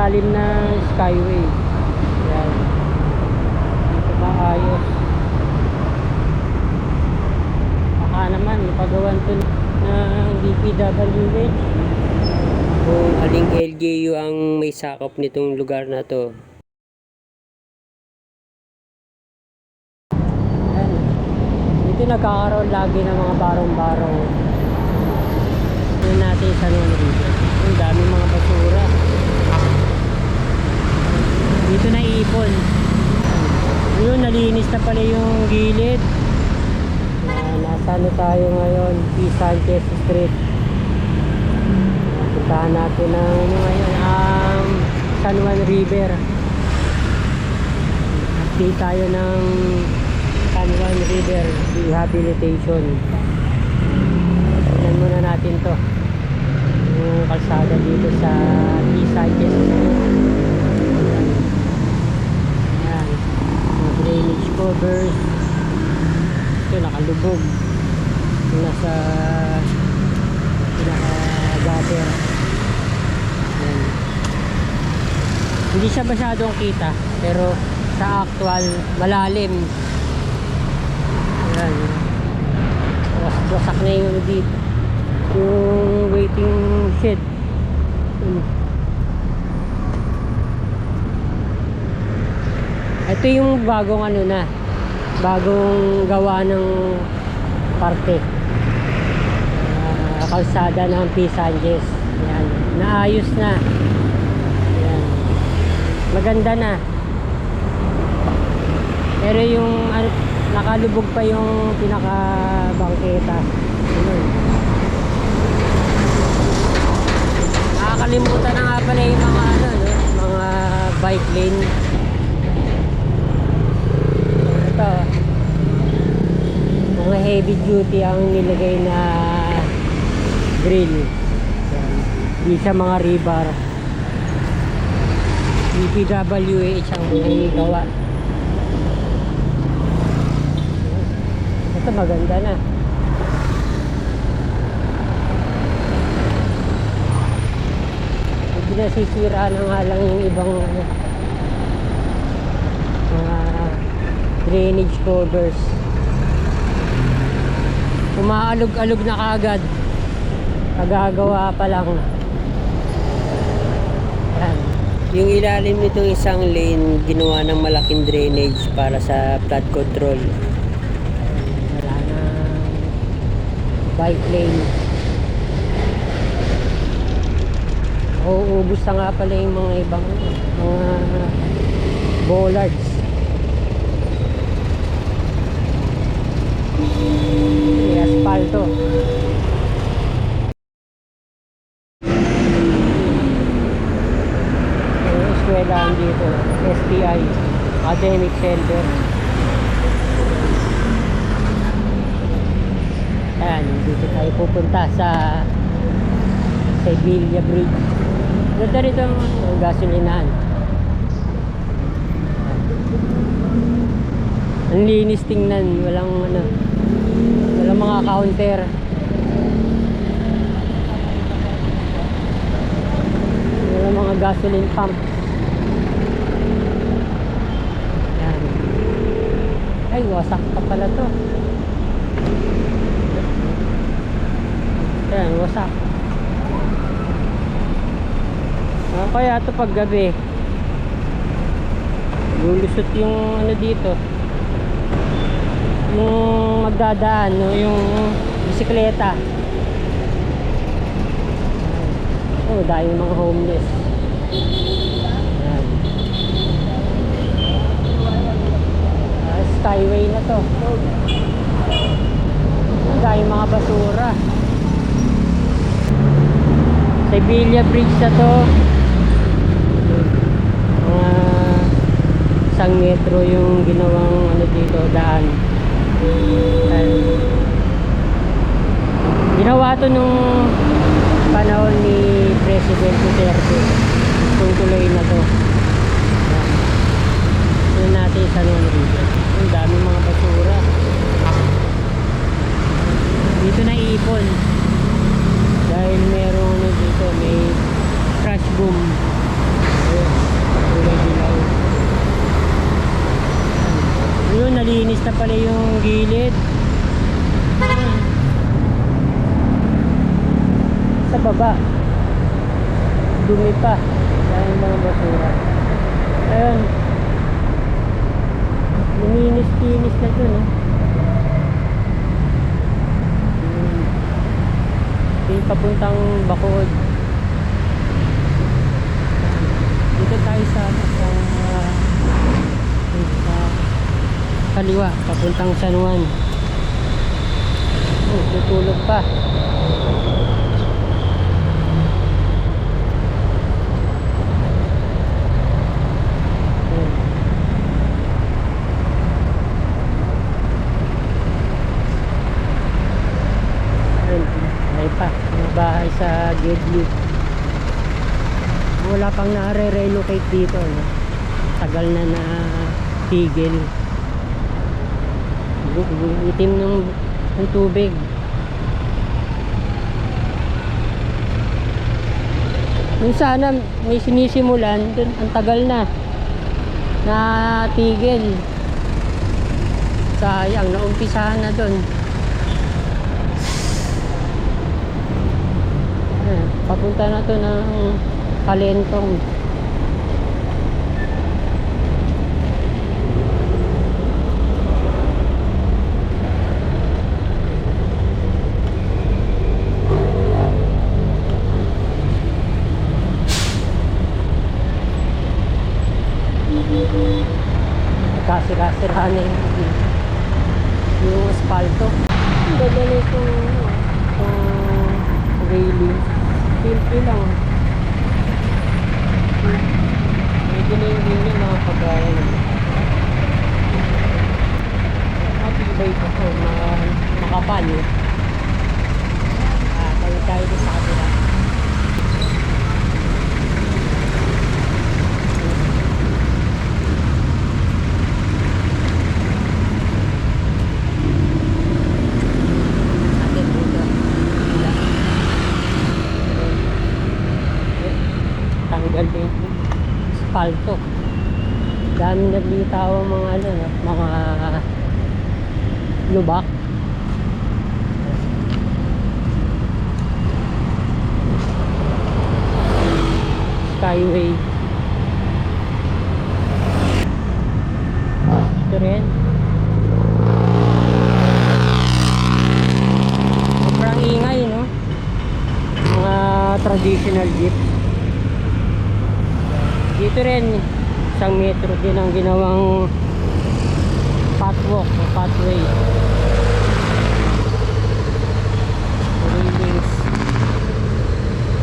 ilalim ng skyway. Yan. Dito maayos. Baka naman, pagawan to ng DPWH. Kung aling LGU ang may sakop nitong lugar na to. Yan. Dito nagkakaroon lagi ng mga barong-barong. Yun natin sa noon dito. Ang dami mga basura. Dito na ipon. Yun, nalinis na pala yung gilid. Yan, nasa ano tayo ngayon? P. Sanchez Street. Puntahan natin ang ano ngayon, ang San Juan River. Update tayo ng San Juan River Rehabilitation. Tignan muna natin to. Yung kalsada dito sa P. Sanchez Street. Ayan. Mga drainage covers. Ito nakalubog. Nasa pinaka-gutter. Hindi siya masyadong kita pero sa actual malalim. Ayan. Was- Wasak na yung dito. Yung waiting shed. Ayan. Ito yung bagong ano na. Bagong gawa ng parte. Ah, kalsada ng P. Sanchez. Yan. Naayos na. Yan. Maganda na. Pero yung ano, nakalubog pa yung pinaka bangketa. Yun. Nakakalimutan na nga pala yung mga ano, no? mga bike lane. Ito. Mga heavy duty ang nilagay na grill. Di sa mga rebar. DPWH ang gawa. Ito maganda na. Hindi nasisira na nga lang yung ibang ano, mga drainage covers. Umaalog-alog na kagad. Kagagawa pa lang. Yan. Yung ilalim nitong isang lane, ginawa ng malaking drainage para sa flood control. Wala na bike lane. Uuubos na nga pala yung mga ibang mga bollards. May asfalto. Yung eskwelahan dito, STI, Academic Center. Ayan, dito tayo pupunta sa Sevilla Bridge. Ganda rito ang gasolinahan. Ang linis tingnan, walang ano, walang mga counter. Walang mga gasoline pump. Ayan. Ay, wasak pa pala to. Ayan, wasak. Ah, kaya ito pag gabi. Lulusot yung ano dito. Yung magdadaan, no? yung bisikleta. Oh, dahil mga homeless. Ayan. Ah, skyway na to. Dahil mga basura. Sevilla Bridge na to. Mga isang metro yung ginawang ano dito, daan. Ayan. Ginawa to nung panahon ni President Duterte. Kung tuloy na to. Yun natin sa Juan River. Ang dami mga basura. Dito na ipon. Dahil merong ano dito, may trash boom. Ayan. Nilinis na pala yung gilid. Sa baba. Dumi pa. Dahil mga basura. Ayun. Luminis-linis na dun. Ito yung papuntang Bacood. Dito tayo sa, sa kaliwa, papuntang San Juan. Oh, tutulog pa. Bahay sa Gedli. Wala pang na-relocate dito. No? Tagal na na tigil. Itim ng, ng tubig. Yung sana may sinisimulan, dun, ang tagal na. Na tigil. Sayang, naumpisahan na dun. Ayan, papunta na to ng Kalentong. Kasira-sira na yung yung asfalto. Ang ganda na itong uh, railing. Simple lang. Medyo na yung linya mga kagaya naman. Matibay pa to, mga makapal eh. Ah, tayo tayo doon sa kabila. Atin dito. Wala. Tanggal din yung asfalto. Dami naglitaw ang mga ano, no, mga lubak. Skyway. Ito rin. Sobrang ingay, no? Mga traditional jeep. Dito rin, isang metro din ang ginawang pathwalk o pathway. Railings.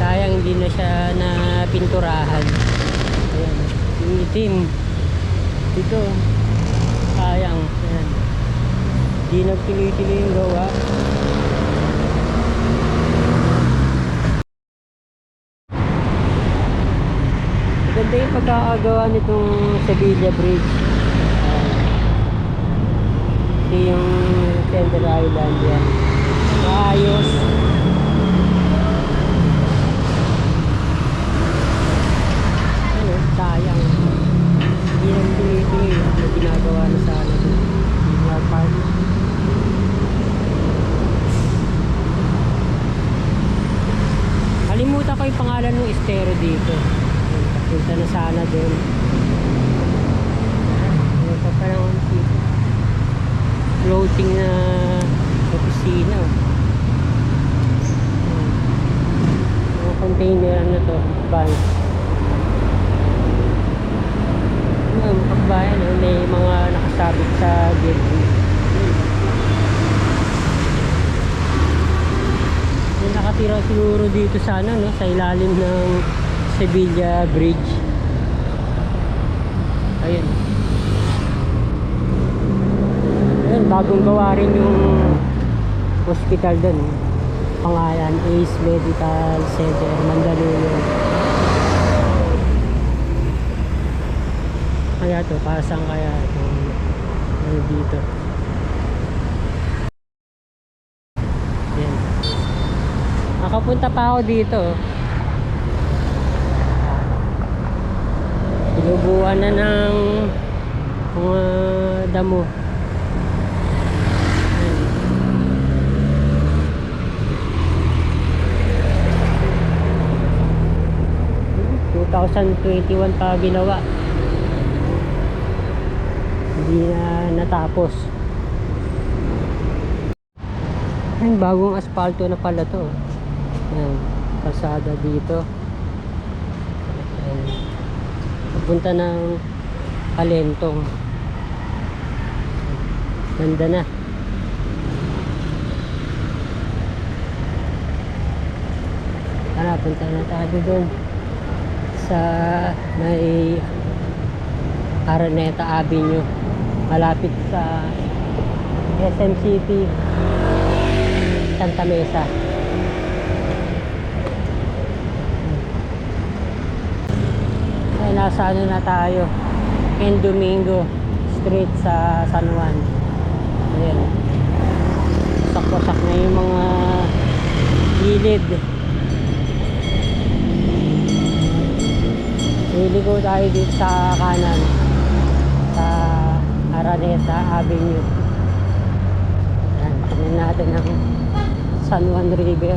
Sayang hindi na siya na pinturahan. Ayan, yung itim. Dito, sayang. Ayan. Hindi nagtuloy-tuloy yung gawa. Maganda yung pagkakagawa nitong Sevilla Bridge. Ito yung Center Island yan. Maayos. Ano, sayang. Hindi nang tuloy-tuloy yung ginagawa na sana dun. Mga park. Kalimutan ko yung pangalan ng estero dito. Punta na sana doon. Ano pa pa naman dito? Floating na opisina. Mga container ano to, van. Ano, pagbayan, no? may mga nakasabit sa gate. May nakatira siguro dito sa ano, no, sa ilalim ng Sevilla Bridge. Ayun. Ayun, bagong gawa rin yung hospital doon. Pangalan, Ace Medical Center, Mandaluyong. Kaya to, para saan kaya itong ano dito? Papunta pa ako dito. Tinubuan na ng mga uh, damo. Ayan. 2021 pa ginawa hindi na natapos Ayun, bagong asfalto na pala to Ayan, kalsada dito. Ayan. Papunta ng Kalentong. Ganda na. Tara, punta na tayo doon sa may Araneta Avenue malapit sa SM City Santa Mesa ay nasa ano na tayo? N Domingo Street sa San Juan. Ayan. Wasak-wasak na yung mga gilid. Liligo tayo dito sa kanan sa Araneta Avenue. Yan, tingnan natin ang San Juan River.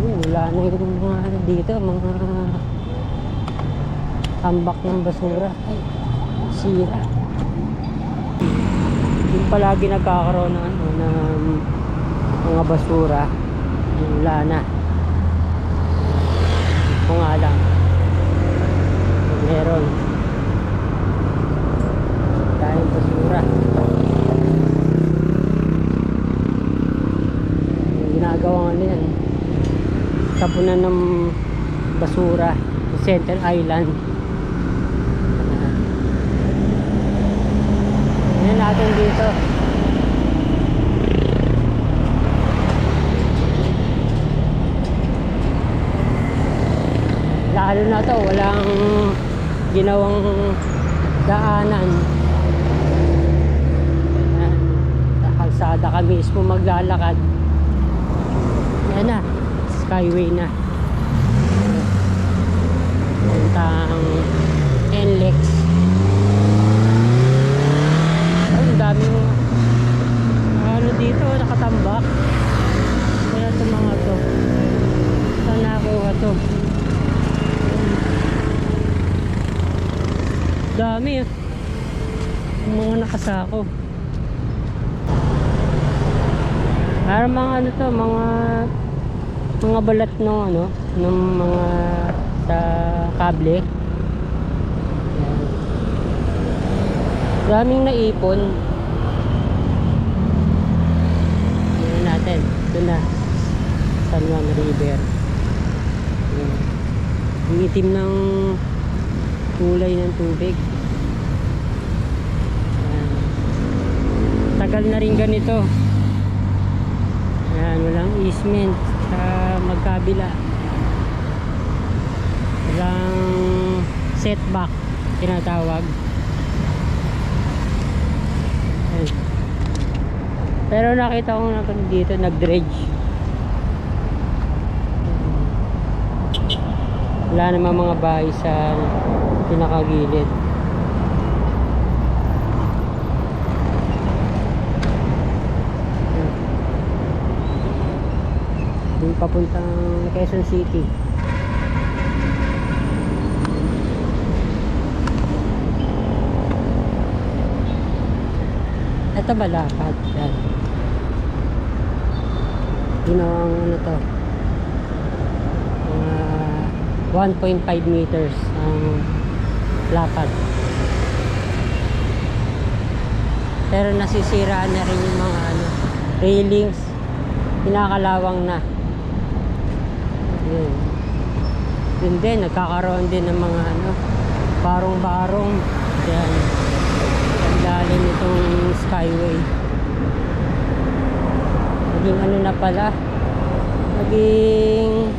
Hmm, wala na yung mga ano dito, mga tambak ng basura. Ay, sira. Yung palagi nagkakaroon ng, ano, ng mga basura wala na ito nga lang meron dahil basura yung ginagawa nga yan tapunan ng basura sa Center Island. Yan natin dito. Lalo na to walang ginawang daanan. Ayan, sa kalsada ka mismo maglalakad. Yan na skyway na. Puntang NLEX ang daming ano dito nakatambak. Kaya ito mga to. Saan nakuha to? Dami. Yung mga nakasako. Para mga ano to, mga mga balat ng ano, ng mga sa kable. Daming naipon. Yan natin. Ito na. San Juan River. Yan. Yung itim ng kulay ng tubig. Ayan. Tagal na rin ganito. Ayan, walang easement sa magkabila. Walang setback tinatawag. Ayan. Pero nakita ko na dito nag-dredge. Wala naman mga bahay sa pinakagilid. Papuntang Quezon City. Ito malapad. Yan. Ginawang ano to. Mga 1.5 meters ang lapad. Pero nasisiraan na rin yung mga ano, railings. Pinakalawang na. Yun. Yun din, nagkakaroon din ng mga ano, barong-barong. Yan. Ang lalim itong skyway. Naging ano na pala, naging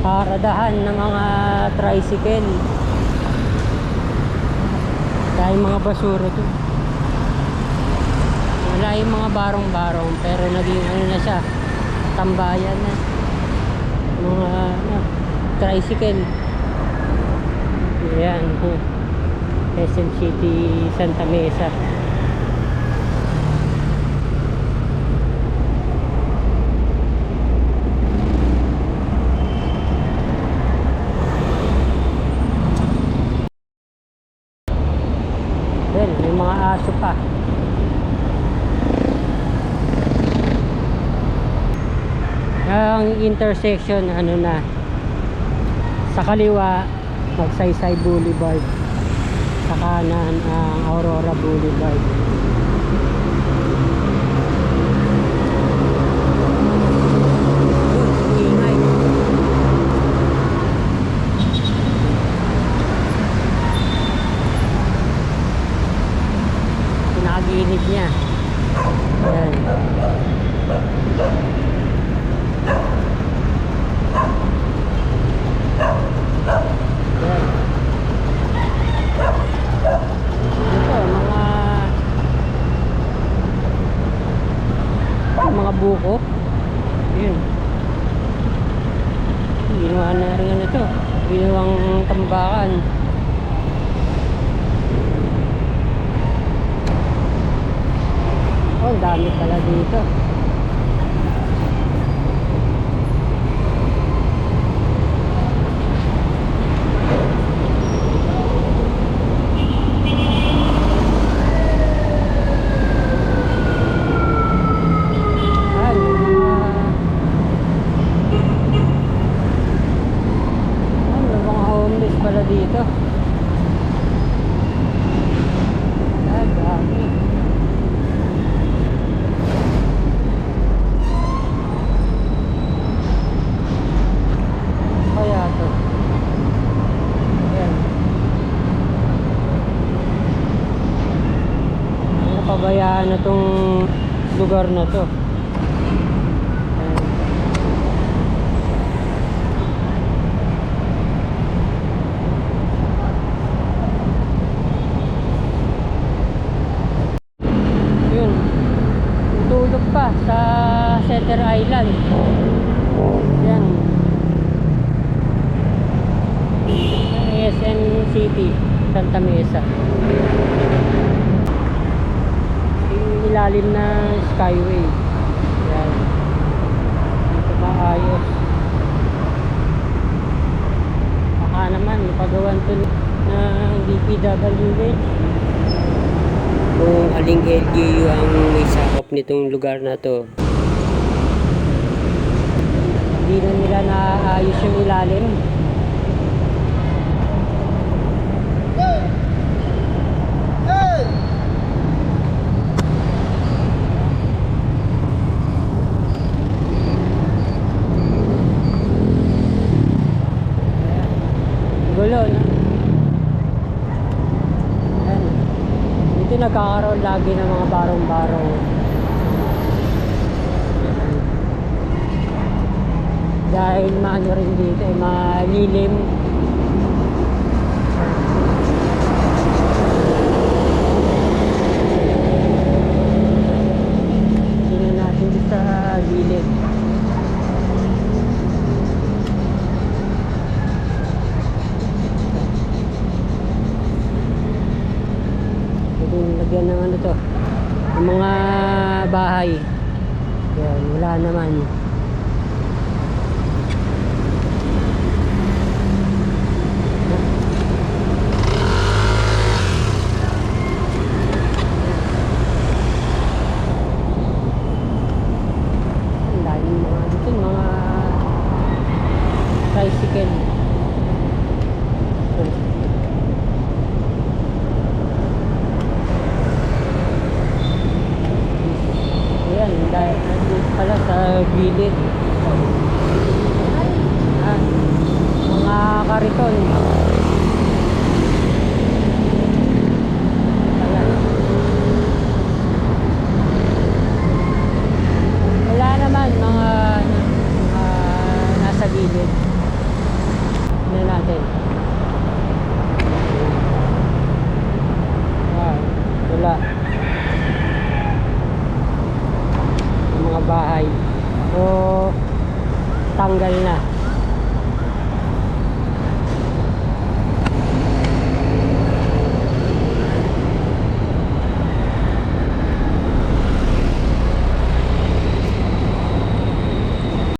paradahan ng mga tricycle. Dahil mga basura to. Wala yung mga barong-barong pero naging ano na siya, tambayan na. Mga ano, tricycle. Yan. SM City, Santa Mesa. ang intersection ano na sa kaliwa Magsaysay Boulevard. Sa kanan ang Aurora Boulevard Yun, ingay. pinakagilid niya Ayan. Ayan. Ito, mga mga buko yun ginawa na rin ano to ginawang tambakan Oh, ang dami pala dito. Ay, mga... Ay, may mga homeless pala dito. Ay, dami. Kaya to. Ayan. Na tong lugar na to. Ayan. Yun. Tulog pa sa Center Island. Yan. ASN City, Santa Mesa. Yung ilalim ng Skyway. Yan. Dito maayos. Baka naman, mapagawan to ng DPWH. Kung aling LGU ang may sakop nitong lugar na to. Hindi na nila naayos yung ilalim. Gulo, no? Ayan. Dito nagkakaroon lagi ng mga barong-barong. dahil maano rin dito eh, malilim tingnan natin sa gilid yan wala naman